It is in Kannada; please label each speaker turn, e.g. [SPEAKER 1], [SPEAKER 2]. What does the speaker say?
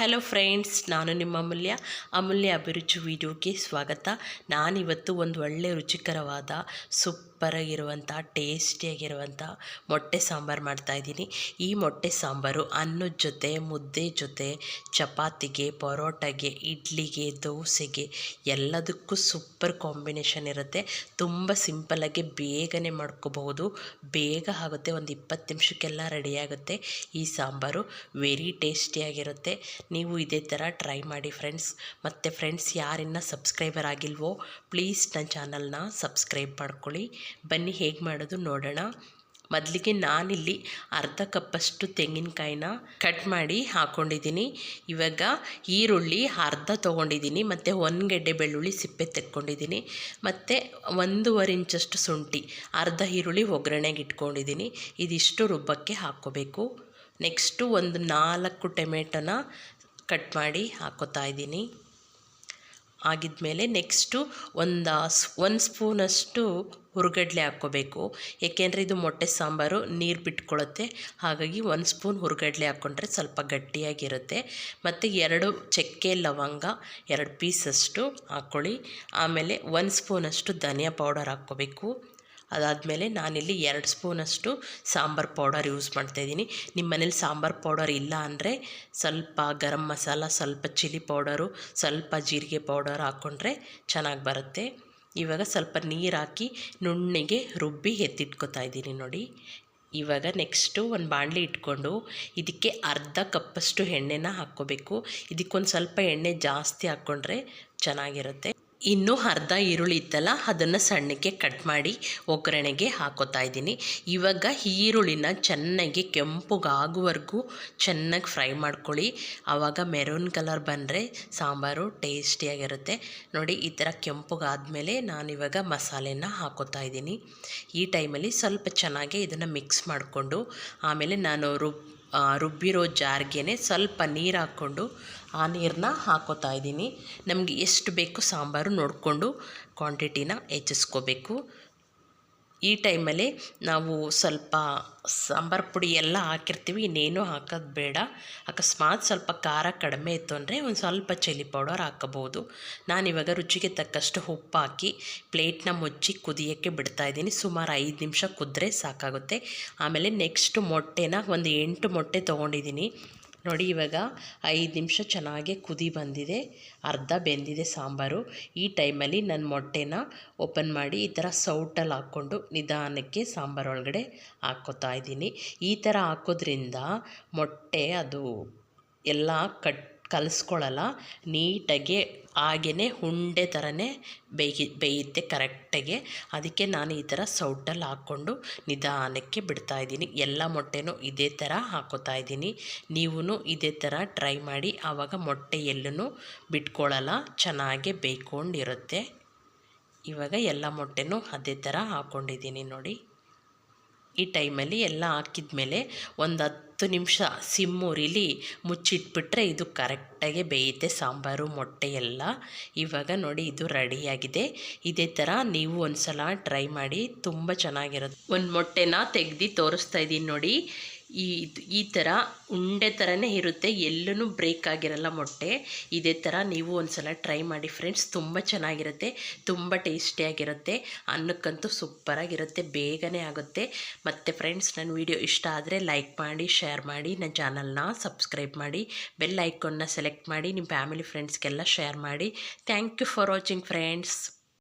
[SPEAKER 1] ಹಲೋ ಫ್ರೆಂಡ್ಸ್ ನಾನು ನಿಮ್ಮ ಅಮೂಲ್ಯ. ಅಮೂಲ್ಯ ಅಭಿರುಚಿ ವಿಡಿಯೋಗೆ ಸ್ವಾಗತ. ನಾನಿವತ್ತು ಒಂದು ಒಳ್ಳೆ ರುಚಿಕರವಾದ ಸೂಪರಾಗಿರುವಂಥ ಟೇಸ್ಟಿಯಾಗಿರುವಂಥ ಮೊಟ್ಟೆ ಸಾಂಬಾರು ಮಾಡ್ತಾಯಿದ್ದೀನಿ ಈ ಮೊಟ್ಟೆ ಸಾಂಬಾರು ಅನ್ನದ ಜೊತೆ, ಮುದ್ದೆ ಜೊತೆ, ಚಪಾತಿಗೆ, ಪರೋಟಗೆ, ಇಡ್ಲಿಗೆ, ದೋಸೆಗೆ ಎಲ್ಲದಕ್ಕೂ ಸೂಪರ್ ಕಾಂಬಿನೇಷನ್ ಇರುತ್ತೆ. ತುಂಬ ಸಿಂಪಲ್ಲಾಗಿ ಬೇಗನೆ ಮಾಡ್ಕೋಬಹುದು. ಬೇಗ ಆಗುತ್ತೆ, ಒಂದು ಇಪ್ಪತ್ತು ನಿಮಿಷಕ್ಕೆಲ್ಲ ರೆಡಿಯಾಗುತ್ತೆ ಈ ಸಾಂಬಾರು. ವೆರಿ ಟೇಸ್ಟಿಯಾಗಿರುತ್ತೆ ನೀವು ಇದೇ ಥರ ಟ್ರೈ ಮಾಡಿ ಫ್ರೆಂಡ್ಸ್. ಮತ್ತು ಫ್ರೆಂಡ್ಸ್, ಯಾರಿನ್ನ ಸಬ್ಸ್ಕ್ರೈಬರ್ ಆಗಿಲ್ವೋ, ಪ್ಲೀಸ್ ನನ್ನ ಚಾನಲ್ನ ಸಬ್ಸ್ಕ್ರೈಬ್ ಮಾಡ್ಕೊಳ್ಳಿ. ಬನ್ನಿ, ಹೇಗೆ ಮಾಡೋದು ನೋಡೋಣ. ಮೊದಲಿಗೆ ನಾನಿಲ್ಲಿ ಅರ್ಧ ಕಪ್ಪಷ್ಟು ತೆಂಗಿನಕಾಯಿನ ಕಟ್ ಮಾಡಿ ಹಾಕ್ಕೊಂಡಿದ್ದೀನಿ ಇವಾಗ ಈರುಳ್ಳಿ ಅರ್ಧ ತೊಗೊಂಡಿದ್ದೀನಿ, ಮತ್ತು ಒಂದು ಗೆಡ್ಡೆ ಬೆಳ್ಳುಳ್ಳಿ ಸಿಪ್ಪೆ ತೆಕ್ಕೊಂಡಿದ್ದೀನಿ, ಮತ್ತು ಒಂದೂವರೆ ಇಂಚಷ್ಟು ಶುಂಠಿ, ಅರ್ಧ ಈರುಳ್ಳಿ ಒಗ್ಗರಣೆಗೆ ಇಟ್ಕೊಂಡಿದ್ದೀನಿ. ಇದಿಷ್ಟು ರುಬ್ಬಕ್ಕೆ ಹಾಕ್ಕೋಬೇಕು. ನೆಕ್ಸ್ಟು ಒಂದು ನಾಲ್ಕು ಟೊಮೆಟೊನ ಕಟ್ ಮಾಡಿ ಹಾಕೋತಾ ಇದ್ದೀನಿ. ಆಗಿದ್ಮೇಲೆ ನೆಕ್ಸ್ಟು ಒಂದು ಒಂದು ಸ್ಪೂನಷ್ಟು ಹುರ್ಗಡ್ಲೆ ಹಾಕ್ಕೋಬೇಕು. ಏಕೆಂದರೆ ಇದು ಮೊಟ್ಟೆ ಸಾಂಬಾರು, ನೀರು ಬಿಟ್ಕೊಳ್ಳುತ್ತೆ ಹಾಗಾಗಿ ಒಂದು ಸ್ಪೂನ್ ಹುರ್ಗಡ್ಲೆ ಹಾಕ್ಕೊಂಡ್ರೆ ಸ್ವಲ್ಪ ಗಟ್ಟಿಯಾಗಿರುತ್ತೆ. ಮತ್ತು ಎರಡು ಚಕ್ಕೆ ಲವಂಗ, ಎರಡು ಪೀಸಷ್ಟು ಹಾಕ್ಕೊಳ್ಳಿ ಆಮೇಲೆ ಒಂದು ಸ್ಪೂನಷ್ಟು ಧನಿಯಾ ಪೌಡರ್ ಹಾಕ್ಕೋಬೇಕು. ಅದಾದಮೇಲೆ ನಾನಿಲ್ಲಿ ಎರಡು ಸ್ಪೂನಷ್ಟು ಸಾಂಬಾರು ಪೌಡರ್ ಯೂಸ್ ಮಾಡ್ತಾಯಿದ್ದೀನಿ. ನಿಮ್ಮ ಮನೇಲಿ ಸಾಂಬಾರು ಪೌಡರ್ ಇಲ್ಲ ಅಂದರೆ ಸ್ವಲ್ಪ ಗರಂ ಮಸಾಲ, ಸ್ವಲ್ಪ ಚಿಲ್ಲಿ ಪೌಡರು, ಸ್ವಲ್ಪ ಜೀರಿಗೆ ಪೌಡರ್ ಹಾಕ್ಕೊಂಡ್ರೆ ಚೆನ್ನಾಗಿ ಬರುತ್ತೆ. ಇವಾಗ ಸ್ವಲ್ಪ ನೀರು ಹಾಕಿ ನುಣ್ಣಗೆ ರುಬ್ಬಿ ಎತ್ತಿಟ್ಕೊತಾ ಇದ್ದೀನಿ ನೋಡಿ. ಇವಾಗ ನೆಕ್ಸ್ಟು ಒಂದು ಬಾಣಲಿ ಇಟ್ಕೊಂಡು ಇದಕ್ಕೆ ಅರ್ಧ ಕಪ್ಪಷ್ಟು ಎಣ್ಣೆನ ಹಾಕ್ಕೋಬೇಕು. ಇದಕ್ಕೊಂದು ಸ್ವಲ್ಪ ಎಣ್ಣೆ ಜಾಸ್ತಿ ಹಾಕ್ಕೊಂಡ್ರೆ ಚೆನ್ನಾಗಿರುತ್ತೆ. ಇನ್ನೂ ಅರ್ಧ ಈರುಳ್ಳಿ ಇತ್ತಲ್ಲ, ಅದನ್ನು ಸಣ್ಣಕ್ಕೆ ಕಟ್ ಮಾಡಿ ಒಗ್ಗರಣೆಗೆ ಹಾಕೋತಾ ಇದ್ದೀನಿ. ಇವಾಗ ಈರುಳ್ಳಿನ ಚೆನ್ನಾಗಿ ಕೆಂಪುಗಾಗುವರೆಗೂ ಚೆನ್ನಾಗಿ ಫ್ರೈ ಮಾಡ್ಕೊಳ್ಳಿ. ಆವಾಗ ಮೆರೂನ್ ಕಲರ್ ಬಂದರೆ ಸಾಂಬಾರು ಟೇಸ್ಟಿಯಾಗಿರುತ್ತೆ ನೋಡಿ, ಈ ಥರ ನಾನು ನಾನಿವಾಗ ಮಸಾಲೆನ ಹಾಕೋತಾ ಇದ್ದೀನಿ. ಈ ಟೈಮಲ್ಲಿ ಸ್ವಲ್ಪ ಚೆನ್ನಾಗಿ ಇದನ್ನು ಮಿಕ್ಸ್ ಮಾಡಿಕೊಂಡು, ಆಮೇಲೆ ನಾನು ರುಬ್ ರುಬ್ಬಿರೋ ಜಾರ್ಗೆ ಸ್ವಲ್ಪ ನೀರು ಹಾಕ್ಕೊಂಡು ಆ ನೀರನ್ನ ಹಾಕೋತಾ ಇದ್ದೀನಿ. ನಮಗೆ ಎಷ್ಟು ಬೇಕು ಸಾಂಬಾರು ನೋಡಿಕೊಂಡು ಕ್ವಾಂಟಿಟಿನ ಹೆಚ್ಚಿಸ್ಕೋಬೇಕು. ಈ ಟೈಮಲ್ಲಿ ನಾವು ಸ್ವಲ್ಪ ಸಾಂಬಾರು ಪುಡಿ ಎಲ್ಲ ಹಾಕಿರ್ತೀವಿ, ಇನ್ನೇನು ಹಾಕೋದು ಬೇಡ. ಅಕಸ್ಮಾತ್ ಸ್ವಲ್ಪ ಖಾರ ಕಡಿಮೆ ಇತ್ತು ಅಂದರೆ ಒಂದು ಸ್ವಲ್ಪ ಚಿಲ್ಲಿ ಪೌಡರ್ ಹಾಕೋಬೋದು ನಾನಿವಾಗ ರುಚಿಗೆ ತಕ್ಕಷ್ಟು ಉಪ್ಪು ಹಾಕಿ ಪ್ಲೇಟ್ನ ಮುಚ್ಚಿ ಕುದಿಯೋಕ್ಕೆ ಬಿಡ್ತಾಯಿದ್ದೀನಿ ಸುಮಾರು ಐದು ನಿಮಿಷ ಕುದ್ರೆ ಸಾಕಾಗುತ್ತೆ. ಆಮೇಲೆ ನೆಕ್ಸ್ಟ್ ಮೊಟ್ಟೆನ ಒಂದು ಎಂಟು ಮೊಟ್ಟೆ ತೊಗೊಂಡಿದ್ದೀನಿ. ನೋಡಿ ಇವಾಗ ಐದು ನಿಮಿಷ ಚೆನ್ನಾಗಿ ಕುದಿ ಬಂದಿದೆ, ಅರ್ಧ ಬೆಂದಿದೆ ಸಾಂಬಾರು. ಈ ಟೈಮಲ್ಲಿ ನನ್ನ ಮೊಟ್ಟೆನ ಓಪನ್ ಮಾಡಿ ಈ ಥರ ಸೌಟಲ್ಲಿ ಹಾಕ್ಕೊಂಡು ನಿಧಾನಕ್ಕೆ ಸಾಂಬಾರು ಒಳಗಡೆ ಹಾಕ್ಕೋತಾ ಇದ್ದೀನಿ. ಈ ಥರ ಹಾಕೋದ್ರಿಂದ ಮೊಟ್ಟೆ ಅದು ಎಲ್ಲ ಕಟ್ ಕಲಿಸ್ಕೊಳ್ಳಲ್ಲ ನೀಟಾಗಿ ಹಾಗೇ ಉಂಡೆ ಥರನೇ ಬೇಯಿ, ಬೇಯುತ್ತೆ ಕರೆಕ್ಟಾಗೆ. ಅದಕ್ಕೆ ನಾನು ಈ ಥರ ಸೌಟಲ್ಲಿ ಹಾಕ್ಕೊಂಡು ನಿಧಾನಕ್ಕೆ ಬಿಡ್ತಾಯಿದ್ದೀನಿ ಎಲ್ಲ ಮೊಟ್ಟೆನೂ ಇದೇ ಥರ ಹಾಕೋತಾ ಇದ್ದೀನಿ. ನೀವು ಇದೇ ಥರ ಟ್ರೈ ಮಾಡಿ. ಆವಾಗ ಮೊಟ್ಟೆ ಎಲ್ಲೂ ಬಿಟ್ಕೊಳ್ಳಲ್ಲ ಚೆನ್ನಾಗೆ ಬೇಯ್ಕೊಂಡಿರುತ್ತೆ. ಇವಾಗ ಎಲ್ಲ ಮೊಟ್ಟೆನೂ ಅದೇ ಥರ ಹಾಕ್ಕೊಂಡಿದ್ದೀನಿ ನೋಡಿ. ಈ ಟೈಮಲ್ಲಿ ಎಲ್ಲ ಹಾಕಿದ ಮೇಲೆ ಒಂದು ಹತ್ತು ನಿಮಿಷ ಸಿಮ್ಮೂರಿಲಿ ಮುಚ್ಚಿಟ್ಬಿಟ್ರೆ ಇದು ಕರೆಕ್ಟಾಗಿ ಬೇಯುತ್ತೆ ಸಾಂಬಾರು, ಮೊಟ್ಟೆ ಎಲ್ಲ. ಇವಾಗ ನೋಡಿ ಇದು ರೆಡಿಯಾಗಿದೆ. ಇದೇ ಥರ ನೀವು ಒಂದು ಸಲ ಟ್ರೈ ಮಾಡಿ, ತುಂಬ ಚೆನ್ನಾಗಿರುತ್ತೆ. ಒಂದು ಮೊಟ್ಟೆನ ತೆಗ್ದು ತೋರಿಸ್ತಾ ಇದ್ದೀನಿ ನೋಡಿ. ಈ ಈ ಥರ ಉಂಡೆ ಥರನೇ ಇರುತ್ತೆ. ಎಲ್ಲೂ ಬ್ರೇಕ್ ಆಗಿರಲ್ಲ ಮೊಟ್ಟೆ. ಇದೇ ಥರ ನೀವು ಒಂದು ಸಲ ಟ್ರೈ ಮಾಡಿ ಫ್ರೆಂಡ್ಸ್ ತುಂಬ ಚೆನ್ನಾಗಿರುತ್ತೆ. ತುಂಬ ಟೇಸ್ಟಿಯಾಗಿರುತ್ತೆ ಅನ್ನಕ್ಕಂತೂ ಸೂಪರಾಗಿರುತ್ತೆ. ಬೇಗನೆ ಆಗುತ್ತೆ. ಮತ್ತು ಫ್ರೆಂಡ್ಸ್ ನನ್ನ ವಿಡಿಯೋ ಇಷ್ಟ ಆದರೆ ಲೈಕ್ ಮಾಡಿ ಶೇರ್ ಮಾಡಿ ನನ್ನ ಚಾನಲ್ನ ಸಬ್ಸ್ಕ್ರೈಬ್ ಮಾಡಿ ಬೆಲ್ ಐಕಾನ್ನ ಸೆಲೆಕ್ಟ್ ಮಾಡಿ ನಿಮ್ಮ ಫ್ಯಾಮಿಲಿ ಫ್ರೆಂಡ್ಸ್ಗೆಲ್ಲ ಶೇರ್ ಮಾಡಿ. Thank you for watching friends